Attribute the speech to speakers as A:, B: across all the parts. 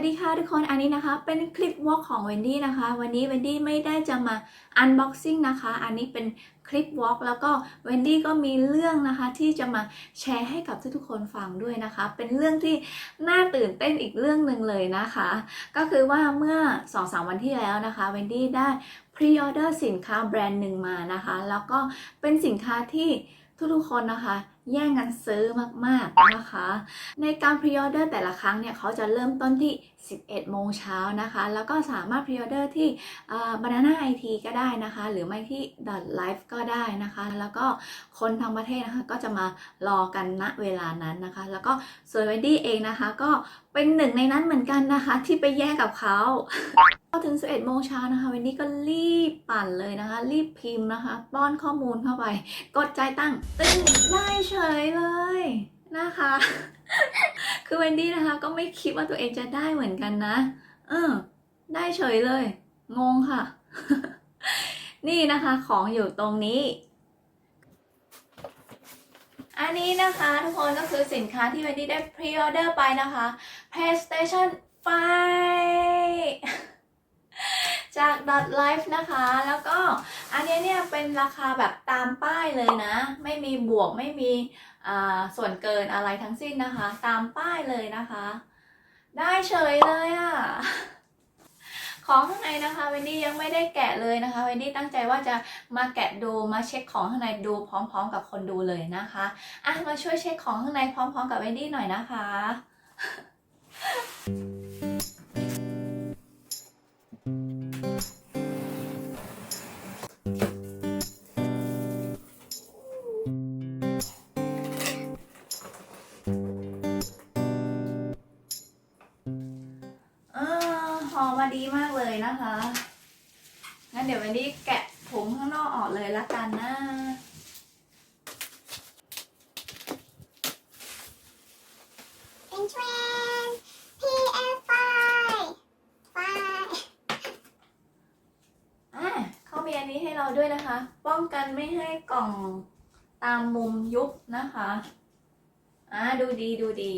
A: วัสดีค่ะทุกคนอันนี้นะคะเป็นคลิปวอล์กของเวนดี้นะคะ วันนี้เวนดี้ไม่ได้จะมาอันบ็อกซิ่งนะคะ อันนี้เป็นคลิปวอล์กแล้วก็เวนดี้ก็มีเรื่องนะคะที่จะมาแชร์ให้กับทุกๆคนฟังด้วยนะคะ เป็นเรื่องที่น่าตื่นเต้นอีกเรื่องหนึ่งเลยนะคะ ก็คือว่าเมื่อ2-3วันที่แล้วนะคะเวนดี้ได้พรีออเดอร์สินค้าแบรนด์หนึ่งมานะคะ แล้วก็เป็นสินค้าที่ทุกๆคนนะคะ แย่งกันซื้อมากๆนะคะ ในการพรีออเดอร์แต่ละครั้งเนี่ยเขาจะเริ่มต้นที่ 11 โมงเช้านะคะ แล้วก็สามารถพรีออเดอร์ที่ Banana IT ก็ได้นะคะ หรือไม่ที่ Dot Life ก็ได้นะคะ แล้วก็คนทั้งประเทศนะคะก็จะมารอกันณเวลานั้นนะคะ แล้วก็ส่วนเวดี้เองนะคะ ก็เป็นหนึ่งในนั้นเหมือนกันนะคะ ที่ไปแย่งกับเขาพอถึง 11 โมงเช้านะคะเวนดี้ก็รีบปั่นเลยนะคะ รีบพิมพ์นะคะ ป้อนข้อมูลเข้าไป กดใจตั้งตึ้งได้เฉยเลยนะคะ คือเวนดี้นะคะ ก็ไม่คิดว่าตัวเองจะได้เหมือนกันนะ เออ ได้เฉยเลย งงค่ะ นี่นะคะของอยู่ตรงนี้ อันนี้นะคะทุกคนก็คือสินค้าที่เวนดี้ได้พรีออเดอร์ไปนะคะ PlayStation 5 จาก Dot Life นะคะ แล้วก็อันนี้เนี่ยเป็นราคาแบบตามป้ายเลยนะ ไม่มีบวกไม่มีส่วนเกินอะไรทั้งสิ้นนะคะ ตามป้ายเลยนะคะ ได้เฉยเลยอะ่ะ ของข้างในนะคะเวนดี้ยังไม่ได้แกะเลยนะคะเวนดี้ตั้งใจว่าจะมาแกะดูมาเช็คของข้างในดูพร้อม ๆ กับคนดูเลยนะคะอะมาช่วยเช็คของข้างในพร้อม ๆ กับเวนดี้หน่อยนะคะ เดี๋ยววันนี้แกะถุงข้างนอกออกเลยละกันนะ
B: เป็นเทรน PF5 ไฟ
A: อะเขามีอันนี้ให้เราด้วยนะคะ ป้องกันไม่ให้กล่องตามมุมยุบนะคะ อะดูดีดูดี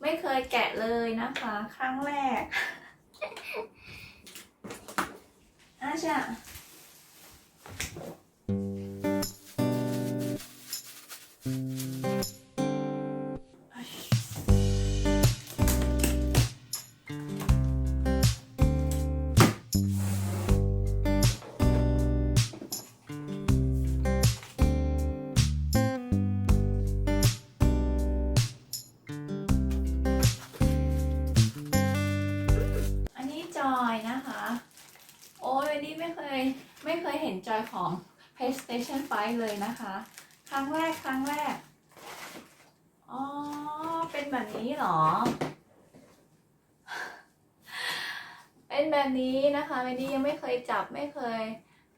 A: ไม่เคยแกะเลยนะคะ ครั้งแรก อา PlayStation 5เลยนะคะ ครั้งแรกครั้งแรก อ๋อ เป็นแบบนี้หรอ เป็นแบบนี้นะคะวันนี้ยังไม่เคยจับไม่เคย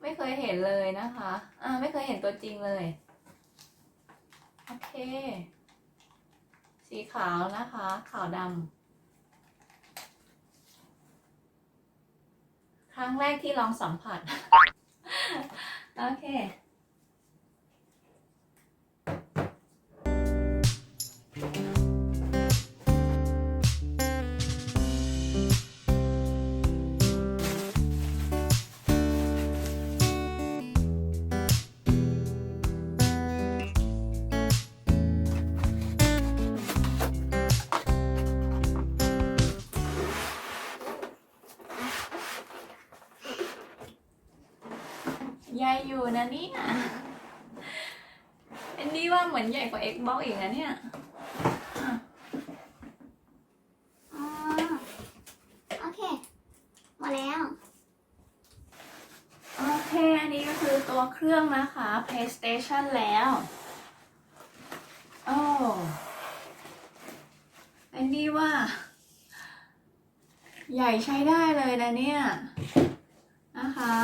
A: ไม่เคยเห็นเลยนะคะ อ่าไม่เคยเห็นตัวจริงเลย โอเค สีขาวนะคะ ขาวดำครั้งแรกที่ลองสัมผัส โอเค นะเนี่ยอันนี้ว่าเหมือนใหญ่กว่า Xbox อีกนะเนี่ย
B: อ๋อโอเคหมดแล้ว
A: โอเค อันนี้ก็คือตัวเครื่องนะคะ PlayStation แล้วโอ้อันนี้ว่า ใหญ่ใช้ได้เลยนะเนี่ย นะคะ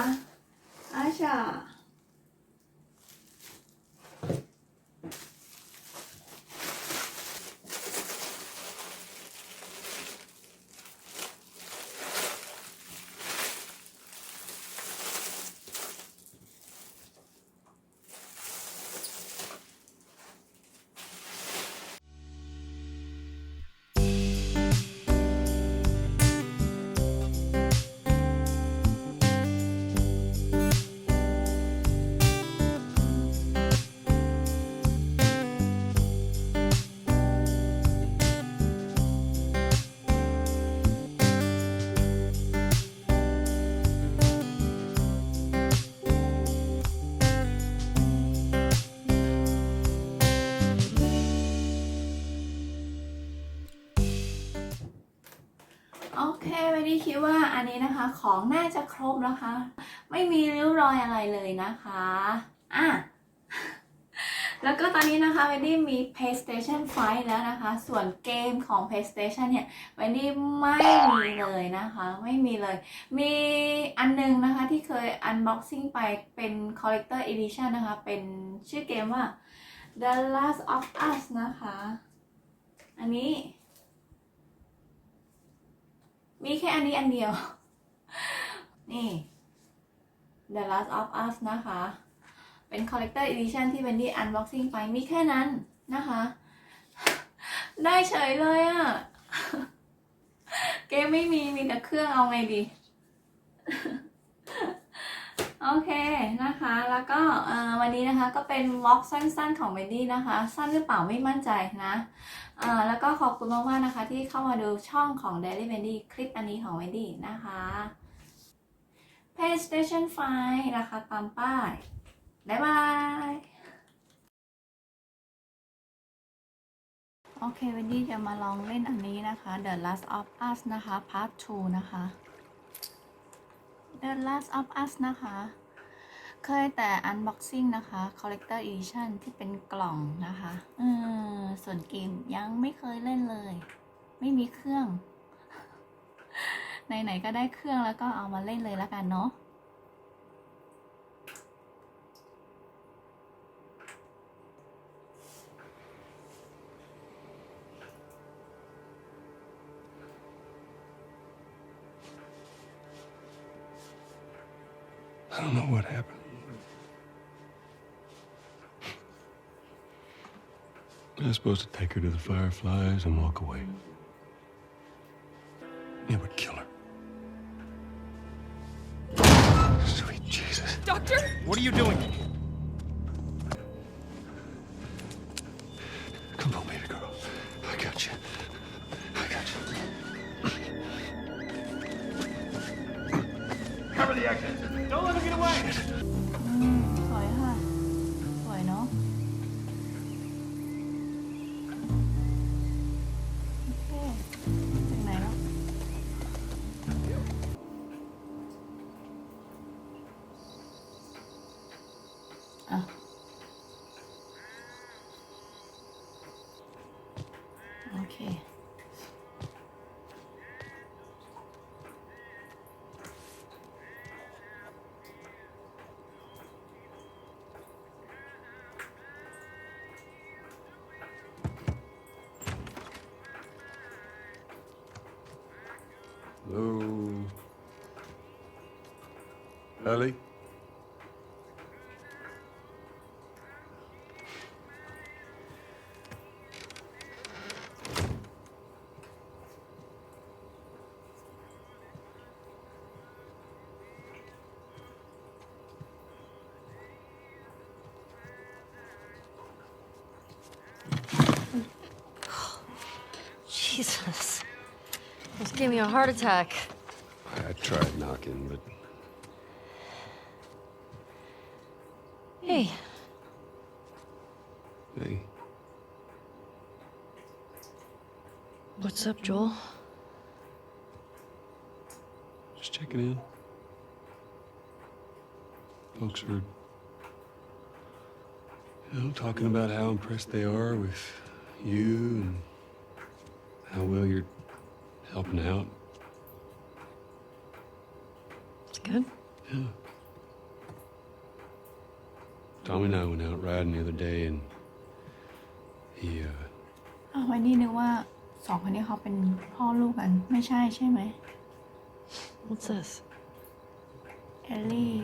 A: นนี้คิดว่าอันนี้นะคะของน่าจะครบนะคะไม่มีริ้วรอยอะไรเลยนะคะอะแล้วก็ตอนนี้นะคะเวนดี้มี PlayStation 5 แล้วนะคะ ส่วนเกมของ PlayStation เนี่ยเวนดี้ไม่มีเลยนะคะ ไม่มีเลย มีอันนึงนะคะที่เคย unboxing ไปเป็น Collector Edition นะคะ เป็นชื่อเกมว่า The Last of Us นะคะ อันนี้ มีแค่อันนี้อันเดียว นี่ The Last of Us นะคะ เป็น Collector Edition ที่เบนดี้ Unboxing ไปมีแค่นั้นนะคะ ได้เฉยเลยอะเกมไม่มีมีแต่เครื่องเอาไงดี โอเคนะคะ แล้วก็วันนี้นะคะก็เป็นวอล์กสั้นๆของ Wendy นะคะ สั้นหรือเปล่าไม่มั่นใจนะแล้วก็ขอบคุณมากๆนะคะ ที่เข้ามาดูช่องของ Daily Wendy คลิปอันนี้ของ Wendy นะคะ PlayStation 5 ราคาตามป้าย บ๊ายบาย โอเค Wendy จะมาลองเล่นอันนี้นะคะ The Last of Us นะคะ Part 2 นะคะ The Last of Us นะคะ เคยแต่ unboxing นะคะ collector edition ที่เป็นกล่องนะคะเออส่วนเกมยังไม่เคยเล่นเลย ไม่มีเครื่อง ไหนๆก็ได้เครื่องแล้วก็เอามาเล่นเลยแล้วกันเนาะ
C: I don't know what happened. I was supposed to take her to the Fireflies and walk away. It would kill her. Sweet Jesus.
D: Doctor? What are you doing?
A: โอเค
C: Hello. Ellie?
E: Gave me a heart attack.
C: I tried knocking, but
E: Hey,
C: hey,
E: what's up, Joel?
C: just checking in. Folks are, you know, talking about how impressed they are with you and how well you're helping out.
E: It's good.
C: Yeah. Tommy and I went out riding the other day, and he, uh,
A: อ้าววันนี้นึกว่าสองคนนี้เขาเป็นพ่อลูกกัน ไม่ใช่ใช่ไหม
E: What's this?
A: เอลลี่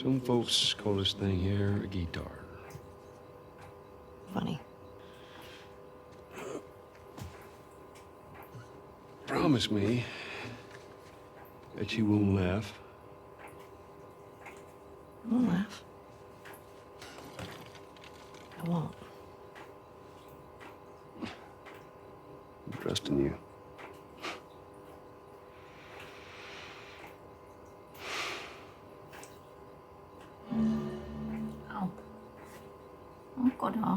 C: some folks call this thing here a guitar.
E: Funny.
C: Promise me that you won't laugh.
E: I won't laugh. I won't.
C: I'm trusting you.
A: เอาเอากดเหรอ